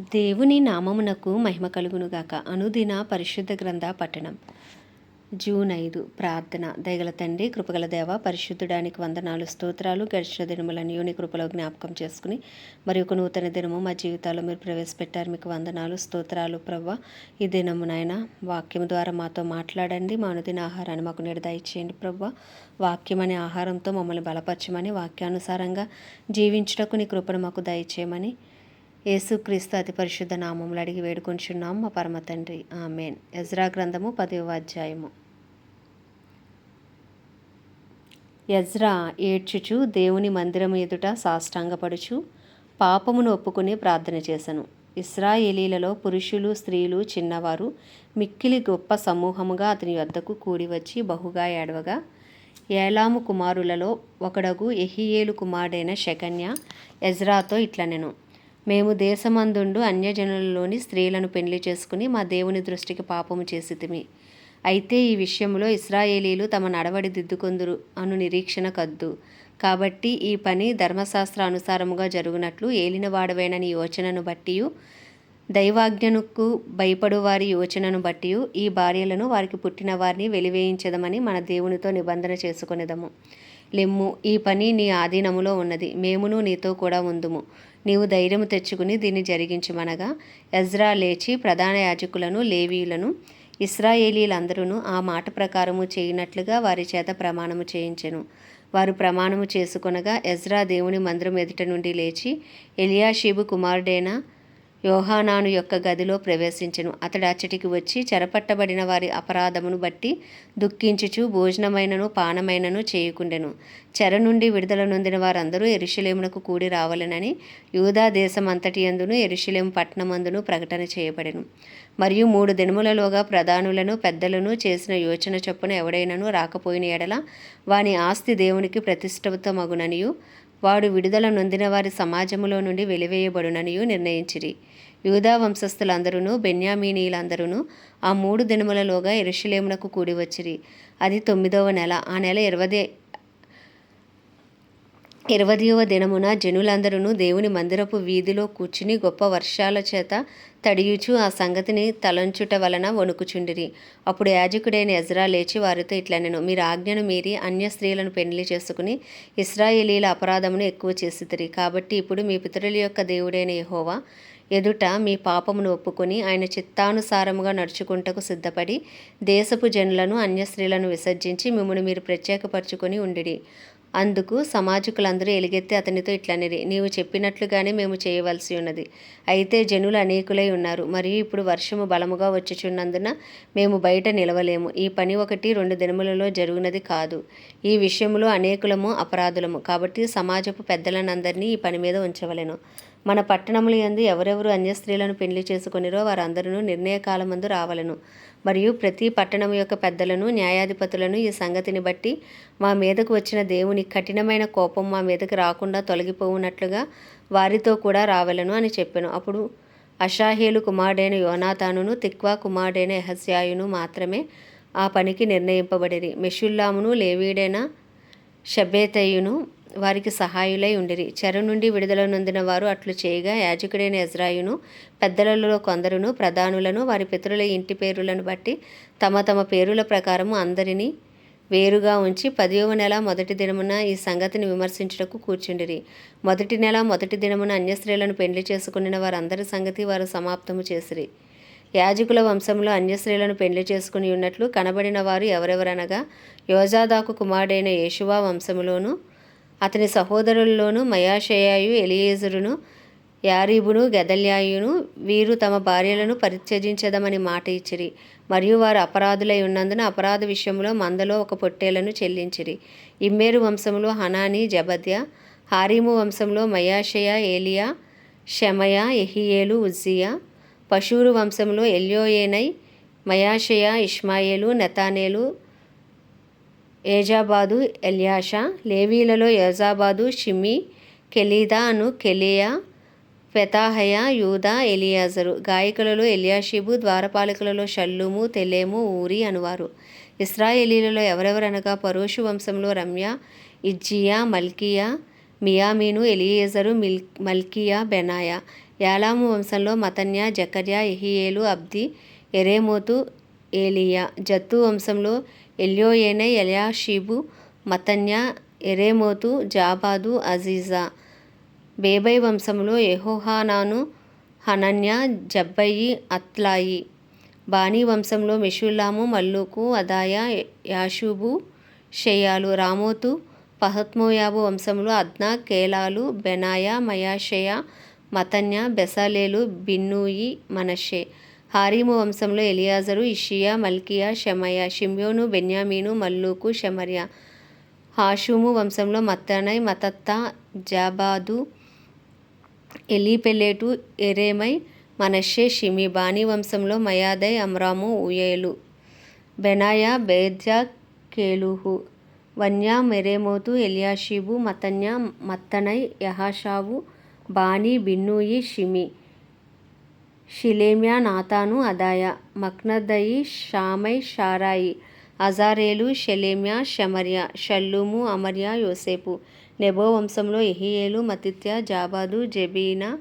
దేవుని నామమునకు మహిమ కలుగునుగాక. అనుదిన పరిశుద్ధ గ్రంథ పట్టణం జూన్ ఐదు ప్రార్థన. దయగల తండ్రి కృపగల దేవ పరిశుద్ధుడానికి వందనాలు స్తోత్రాలు గడిచిన దినములను నీ కృపలో జ్ఞాపకం చేసుకుని మరి ఒక నూతన దినము మా జీవితాల్లో మీరు ప్రవేశపెట్టారు. మీకు వందనాలు స్తోత్రాలు ప్రవ్వ. ఈ దినము నాయన వాక్యం ద్వారా మాతో మాట్లాడండి. మా అనుదిన ఆహారాన్ని మాకు నిర్దయచేయండి ప్రవ్వ. వాక్యం అనే ఆహారంతో మమ్మల్ని బలపరచమని వాక్యానుసారంగా జీవించుటకు నీ కృపను మాకు దయచేయమని యేసుక్రీస్తు అతి పరిశుద్ధ నామములు అడిగి వేడుకొంచున్నాం. మా పరమ తండ్రి. ఆమెన్. ఎజ్రా గ్రంథము పదవ అధ్యాయము. ఎజ్రా ఏడ్చుచు దేవుని మందిరము ఎదుట సాష్టాంగపడుచు పాపమును ఒప్పుకుని ప్రార్థన చేశాను ఇస్రాయేలీలలో పురుషులు స్త్రీలు చిన్నవారు మిక్కిలి గొప్ప సమూహముగా అతని వద్దకు కూడి వచ్చి బహుగా ఏడవగా ఏలాము కుమారులలో ఒకడగు ఎహియేలు కుమారుడైన శకన్య ఎజ్రాతో ఇట్లనెను. మేము దేశమందుండు అన్యజనులలోని స్త్రీలను పెళ్ళి చేసుకుని మా దేవుని దృష్టికి పాపము చేసితిమి. అయితే ఈ విషయంలో ఇస్రాయేలీలు తమ నడవడి దిద్దుకొందురు అను నిరీక్షణ కద్దు. కాబట్టి ఈ పని ధర్మశాస్త్ర అనుసారముగా జరుగునట్లు ఏలినవాడవేనని యోచనను బట్టి దైవాజ్ఞనుకు భయపడు వారి యోచనను బట్టి ఈ భార్యలను వారికి పుట్టిన వారిని వెలివేయించదమని మన దేవునితో నిబంధన చేసుకునేదము. లెమ్ము ఈ పని నీ ఆధీనములో ఉన్నది. మేమును నీతో కూడా ఉందుము. నీవు ధైర్యము తెచ్చుకుని దీన్ని జరిగించమనగా ఎజ్రా లేచి ప్రధాన యాజకులను లేవీయులను ఇస్రాయేలీలందరూ ఆ మాట ప్రకారము చేయనట్లుగా వారి చేత ప్రమాణము చేయించెను. వారు ప్రమాణము చేసుకొనగా ఎజ్రా దేవుని మందిరం ఎదుట నుండి లేచి ఎలియాషీబు కుమారుడైన యోహానాను యొక్క గదిలో ప్రవేశించెను. అతడు అచ్చటికి వచ్చి చెరపట్టబడిన వారి అపరాధమును బట్టి దుఃఖించుచు భోజనమైనను పానమైనను చేయుకుండెను. చెర నుండి విడుదల నొందిన వారందరూ ఎరుషలేమునకు కూడి రావాలనని యూదా దేశం అంతటి అందును ఎరుషలేము పట్టణమందును ప్రకటన చేయబడెను. మరియు మూడు దినములలోగా ప్రధానులను పెద్దలను చేసిన యోచన చొప్పున ఎవడైనను రాకపోయిన ఎడల వాని ఆస్తి దేవునికి ప్రతిష్టమగుననియు వాడు విడుదల నొందిన వారి సమాజములో నుండి వెలివేయబడుననియు నిర్ణయించిరి. యూదా వంశస్థులందరూ బెన్యామీనీలందరూ ఆ మూడు దినములలోగా ఎరుషలేమునకు కూడి వచ్చిరి. అది తొమ్మిదవ నెల. ఆ నెల ఇరవై ఇరవదవ దినమున జనులందరూ దేవుని మందిరపు వీధిలో కూర్చుని గొప్ప వర్షాల చేత తడియుచు ఆ సంగతిని తలంచుట వలన వణుకుచుండిరి. అప్పుడు యాజకుడైన ఎజ్రా లేచి వారితో ఇట్లనెను మీరు ఆజ్ఞను మీరి అన్య స్త్రీలను పెళ్ళి చేసుకుని ఇస్రాయేలీల అపరాధమును ఎక్కువ చేసిదిరి కాబట్టి ఇప్పుడు మీ పితరుల యొక్క దేవుడైన యహోవా ఎదుట మీ పాపమును ఒప్పుకొని ఆయన చిత్తానుసారముగా నడుచుకుంటకు సిద్ధపడి దేశపు జనులను అన్యస్త్రీలను విసర్జించి మిమ్మల్ని మీరు ప్రత్యేకపరచుకొని ఉండి అందుకు సమాజకులందరూ ఎలుగెత్తి అతనితో ఇట్లనిరి నీవు చెప్పినట్లుగానే మేము చేయవలసి ఉన్నది. అయితే జనులు అనేకులై ఉన్నారు. మరియు ఇప్పుడు వర్షము బలముగా వచ్చుచున్నందున మేము బయట నిలవలేము. ఈ పని ఒకటి రెండు దినములలో జరుగునది కాదు. ఈ విషయంలో అనేకులము అపరాధులము. కాబట్టి సమాజపు పెద్దలనందరినీ ఈ పని మీద ఉంచవలెను. మన పట్టణములు ఎందు ఎవరెవరు అన్యస్త్రీలను పెళ్ళి చేసుకునిరో వారందరూ నిర్ణయ కాలమందు రావలను. మరియు ప్రతి పట్టణం యొక్క పెద్దలను న్యాయాధిపతులను ఈ సంగతిని బట్టి మా మీదకు వచ్చిన దేవుని కఠినమైన కోపం మా మీదకు రాకుండా తొలగిపోవునట్లుగా వారితో కూడా రావలను అని చెప్పాను. అప్పుడు అషాహేలు కుమారుడైన యోనాతానును తిక్వా కుమారుడైన ఎహస్యాయును మాత్రమే ఆ పనికి నిర్ణయింపబడిరి. మెషుల్లామును లేవీడైన షబేతయును వారికి సహాయులై ఉండిరి. చెర నుండి విడుదల నొందిన వారు అట్లు చేయగా యాజకుడైన ఎజ్రాయును పెద్దలలో కొందరును ప్రధానులను వారి పితరుల ఇంటి పేరులను బట్టి తమ తమ పేరుల ప్రకారము అందరినీ వేరుగా ఉంచి పదివ నెల మొదటి దినమున ఈ సంగతిని విమర్శించుటకు కూర్చుండిరి. మొదటి నెల మొదటి దినమున అన్యస్త్రీలను పెళ్ళి చేసుకున్న వారందరి సంగతి వారు సమాప్తము చేసిరి. యాజకుల వంశంలో అన్యస్త్రీలను పెళ్ళి చేసుకుని ఉన్నట్లు కనబడిన వారు ఎవరెవరనగా యోజాదాకు కుమారుడైన యేషువా వంశములోను అతని సహోదరుల్లోనూ మయాషయాయు ఎలియేజరును యారీబును గెదల్యాయును వీరు తమ భార్యలను పరిత్యజించదమని మాట ఇచ్చిరి. మరియు వారు అపరాధులై ఉన్నందున అపరాధ విషయంలో మందలో ఒక పొట్టేలను చెల్లించిరి. ఇమ్మేరు వంశంలో హనాని జబద్య హారీము వంశంలో మయాషయ ఏలియా షమయ ఎహియేలు ఉజ్జియా పశూరు వంశంలో ఎల్యోయేనై మయాషయ ఇష్మాయేలు నెతానేలు ఏజాబాదు ఎల్యాషా లేవీలలో యోజాబాదు షిమి కెలీదా అను కెలియా పెతాహయ యూదా ఎలియాజరు. గాయకులలో ఎలియాషిబు ద్వారపాలకులలో షల్లుము తెలేము ఊరి అనువారు. ఇస్రాయేలీలలో ఎవరెవరనగా పరోషు వంశంలో Ramiah Jeziah Malchiah Miamin Eleazar mill Malchijah Benaiah. యాలాము వంశంలో మతన్య జకర్యా ఎహియేలు అబ్ది ఎరేమోతు ఏలియా. జత్తు వంశంలో ఎల్యోయేనై ఎలియాషీబు మతన్య ఎరేమోతు జాబాదు అజీజా. బేబై వంశంలో Jehohanan Hananiah Zabbai Athlai. Bani వంశంలో మెషుల్లాము మల్లూకు అదాయ యాషూబు షెయాలు రామోతు పహత్మోయాబు వంశంలో అద్నా కేలాలు బెనాయ మయాషయ మతన్య బెసలేలు బిన్నూయి మనషే హారీము వంశంలో ఎలియాజరు ఇషియా మల్కియా షమయ షిమ్యోను బెన్యామీను మల్లూకు షమర్య హాషుము వంశంలో మత్తనై మతత్తా జాబాదు ఎలీపెలెటు ఎరేమై మనషే షిమి బాణి వంశంలో మయాదై అమ్రాము ఉయేలు బెనాయా బేద్యా కేలుహు వన్య మెరేమోతు ఎలియాషిబు మతన్య మత్తనై యహాషావు బాణి బిన్నూయి షిమి షిలేమ్యా నాతాను అదాయ మక్నదయి షామై షారాయి అజారేలు షెలేమ్యా షమర్య షల్లూము అమర్య యోసేపు నెబో వంశంలో ఎహియేలు మతిత్య జాబాదు జెబీనా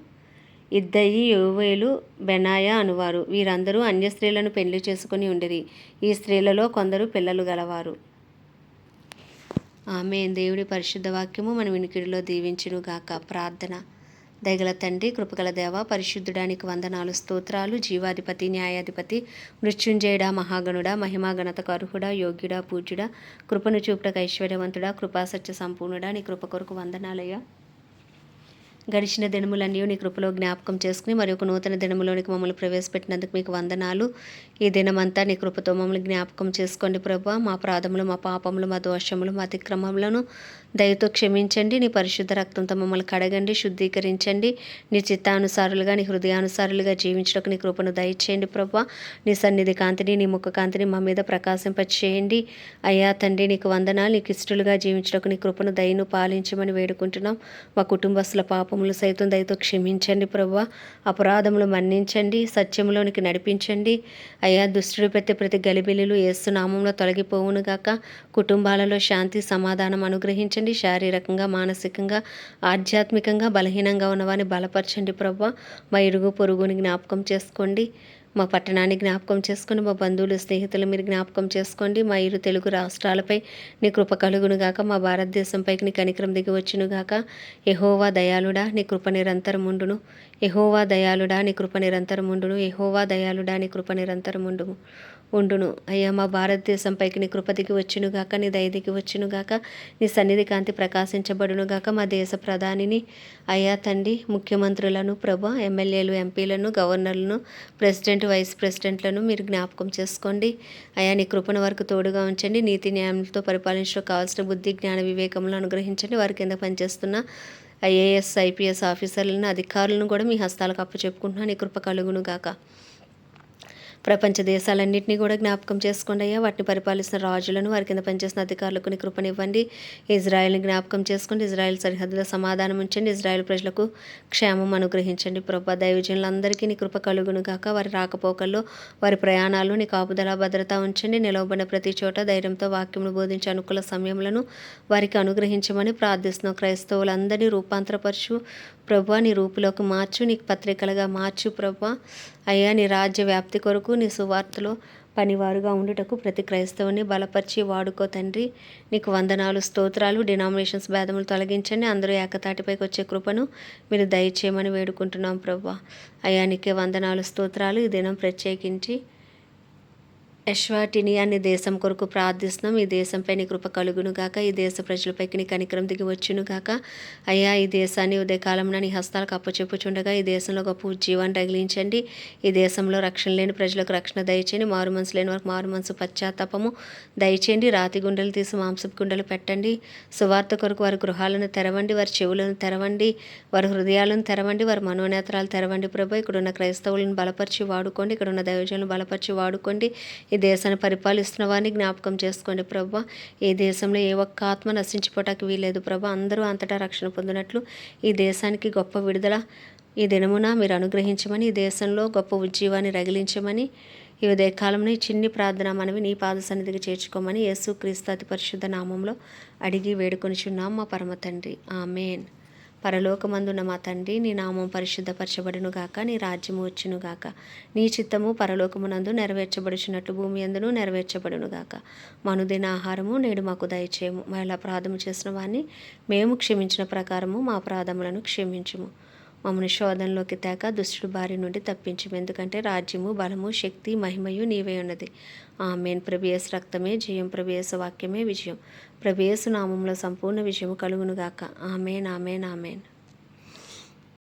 ఇద్దయి యోవేలు బెనాయ అనువారు. వీరందరూ అన్య స్త్రీలను పెళ్ళి చేసుకుని ఉండిరి. ఈ స్త్రీలలో కొందరు పిల్లలు గలవారు. ఆమె దేవుడి పరిశుద్ధ వాక్యము మన వినికిడిలో దీవించునుగాక. ప్రార్థన. దయగల తండ్రి కృపగల దేవ పరిశుద్ధుడానికి వందనాలు స్తోత్రాలు జీవాధిపతి న్యాయాధిపతి మృత్యుంజయుడా మహాగణుడా మహిమాగణతకు అర్హుడా యోగ్యుడా పూజ్యుడా కృపను చూపుటకు ఐశ్వర్యవంతుడా కృపాసత్య సంపూర్ణుడా నీ కృప కొరకు వందనాలయ్యా. గడిచిన దినములన్నీ నీ కృపలో జ్ఞాపకం చేసుకుని మరి ఒక నూతన దినములోనికి మమ్మల్ని ప్రవేశపెట్టినందుకు మీకు వందనాలు. ఈ దినమంతా నీ కృపతో మమ్మల్ని జ్ఞాపకం చేసుకోండి ప్రభు. మా ప్రాధములు మా పాపములు మా దోషములు మా అతిక్రమములను దయతో క్షమించండి. నీ పరిశుద్ధ రక్తంతో మమ్మల్ని కడగండి శుద్ధీకరించండి. నీ చిత్తానుసారులుగా నీ హృదయానుసారులుగా జీవించడానికి నీ కృపను దయచేయండి ప్రభు. నీ సన్నిధి కాంతిని నీ ముఖ కాంతిని మా మీద ప్రకాశింపచేయండి. అయ్యా తండ్రి నీకు వందనాలు. నీకు ఇష్టలుగా జీవించడానికి నీ కృపను దయను పాలించమని వేడుకుంటున్నాం. మా కుటుంబస్తుల పాపం పాపములు సైతం దయతో క్షమించండి ప్రభు. అపరాధములు మన్నించండి. సత్యములోనికి నడిపించండి. అయ్యా దుష్టుడు పెట్టే ప్రతి గలిబిలిలు ఏసు నామంలో తొలగిపోవును గాక. కుటుంబాలలో శాంతి సమాధానం అనుగ్రహించండి. శారీరకంగా మానసికంగా ఆధ్యాత్మికంగా బలహీనంగా ఉన్నవారిని బలపరచండి ప్రభు. మా ఇరుగు పొరుగుని జ్ఞాపకం చేసుకోండి. మా పట్టణాన్ని జ్ఞాపకం చేసుకుని మా బంధువులు స్నేహితులు మీరు జ్ఞాపకం చేసుకోండి. మా ఇరు తెలుగు రాష్ట్రాలపై నీ కృప కలుగును గాక. మా భారతదేశంపైకి నీ కనికరం దిగి వచ్చును గాక. ఎహోవా దయాళుడా నీ కృప నిరంతరముండును ఎహోవా దయాళుడా నీ కృప నిరంతరముండును ఎహోవా దయాళుడా నీ కృప నిరంతరముండును ఉండును. అయ్యా మా భారతదేశంపైకి నీ కృపతికి దిగి నీ దయదికి దిగి గాక నీ సన్నిధి కాంతి ప్రకాశించబడును గాక మా దేశ ప్రధానిని. అయ్యా తండ్రి ముఖ్యమంత్రులను ప్రభ ఎమ్మెల్యేలు ఎంపీలను గవర్నర్లను ప్రెసిడెంట్ వైస్ ప్రెసిడెంట్లను మీరు జ్ఞాపకం చేసుకోండి. అయా నీ కృపణ వరకు తోడుగా ఉంచండి. నీతి న్యాయంతో పరిపాలించడం కావాల్సిన బుద్ధి జ్ఞాన వివేకములను అనుగ్రహించండి. వారి కింద పనిచేస్తున్న ఐఏఎస్ ఐపీఎస్ ఆఫీసర్లను అధికారులను కూడా మీ హస్తాలకు అప్పచెప్పుకుంటున్నాను. నీ కృప కలుగును గాక ప్రపంచ దేశాలన్నింటినీ కూడా జ్ఞాపకం చేసుకోండి అయ్యా. వాటిని పరిపాలిస్తున్న రాజులను వారి కింద పనిచేసిన అధికారులకు నీ కృపనివ్వండి. ఇజ్రాయెల్ని జ్ఞాపకం చేసుకోండి. ఇజ్రాయెల్ సరిహద్దుల సమాధానం ఉంచండి. ఇజ్రాయెల్ ప్రజలకు క్షేమం అనుగ్రహించండి. ప్రభా దైవజనులందరికీ నీ కృప కలుగును గాక. వారి రాకపోకల్లో వారి ప్రయాణాలు నీ కాపుదల భద్రత ఉంచండి. నిలవబడిన ప్రతి చోట ధైర్యంతో వాక్యమును బోధించే అనుకూల సమయములను వారికి అనుగ్రహించమని ప్రార్థిస్తున్నాం క్రైస్తవులందరినీ రూపాంతరపరచు. ప్రభా నీ రూపులోకి మార్చు నీకు పత్రికలుగా మార్చు ప్రభా. అయ్యా నీ రాజ్య వ్యాప్తి కొరకు నీ సువార్తలో పనివారుగా ఉండుటకు ప్రతి క్రైస్తవుని బలపరిచి వాడుకో తండ్రి. నీకు వందనాలు స్తోత్రాలు డినామినేషన్స్ భేదములు తొలగించండి. అందరూ ఏకతాటిపైకి వచ్చే కృపను మీరు దయచేయమని వేడుకుంటున్నాం ప్రభా. అయ్యా నీకే వందనాలు స్తోత్రాలు. ఈ దినం ప్రత్యేకించి యశ్వాటిని అనే దేశం కొరకు ప్రార్థిస్తున్నాం. ఈ దేశంపై నీ కృప కలుగును గాక. ఈ దేశ ప్రజలపైకి నీ కనికరం దిగి వచ్చును గాక. అయ్యా ఈ దేశాన్ని ఉదయకాలంలో నీ హస్తాలకు అప్పచెప్పుచుండగా ఈ దేశంలో గొప్ప ఉజ్జీవాన్ని రగిలించండి ఈ దేశంలో రక్షణ లేని ప్రజలకు రక్షణ దయచేయండి. మారు మనసు లేని వారికి మారు మనసు పశ్చాత్తాపము దయచేయండి. రాతి గుండెలు తీసి మాంసపు గుండెలు పెట్టండి. సువార్త కొరకు వారి గృహాలను తెరవండి. వారి చెవులను తెరవండి. వారి హృదయాలను తెరవండి. వారి మనోనేత్రాలు తెరవండి ప్రభు. ఇక్కడున్న క్రైస్తవులను బలపరిచి వాడుకోండి. ఇక్కడ ఉన్న దైవజనులను బలపరిచి వాడుకోండి. ఈ దేశాన్ని పరిపాలిస్తున్న వారిని జ్ఞాపకం చేసుకోండి ప్రభా. ఈ దేశంలో ఏ ఒక్క ఆత్మ నశించిపోవటానికి వీలేదు ప్రభా. అందరూ అంతటా రక్షణ పొందినట్లు ఈ దేశానికి గొప్ప విడుదల ఈ దినమున మీరు అనుగ్రహించమని ఈ దేశంలో గొప్ప ఉజ్జీవాన్ని రగిలించమని ఈ ఉదయకాలంలో ఈ చిన్ని ప్రార్థన మనవి నీ పాద సన్నిధికి చేర్చుకోమని యేసు క్రీస్తు అతి పరిశుద్ధ నామంలో అడిగి వేడుకొనిచున్నాం మా పరమ తండ్రి. ఆమెన్. పరలోకమందున మా తండ్రి నీ నామం పరిశుద్ధపరచబడును గాక నీ రాజ్యము వచ్చును గాక నీ చిత్తము పరలోకమునందు నెరవేర్చబడుచున్నట్లు భూమి అందును నెరవేర్చబడును గాక మనుదిన ఆహారము నేడు మాకు దయచేయము. మరలా అపరాధము చేసిన వారిని మేము క్షమించిన ప్రకారము మా అపరాధములను క్షమించుము. మమ్మల్ని శోధనలోకి తేక దుష్టుడు బారి నుండి తప్పించము. ఎందుకంటే రాజ్యము బలము శక్తి మహిమయు నీవే ఉన్నది. ఆమెన్. ప్రభేసు రక్తమే జయం ప్రభేసు వాక్యమే విజయం. ప్రభేసు నామంలో సంపూర్ణ విజయము కలుగునుగాక. Amen amen amen.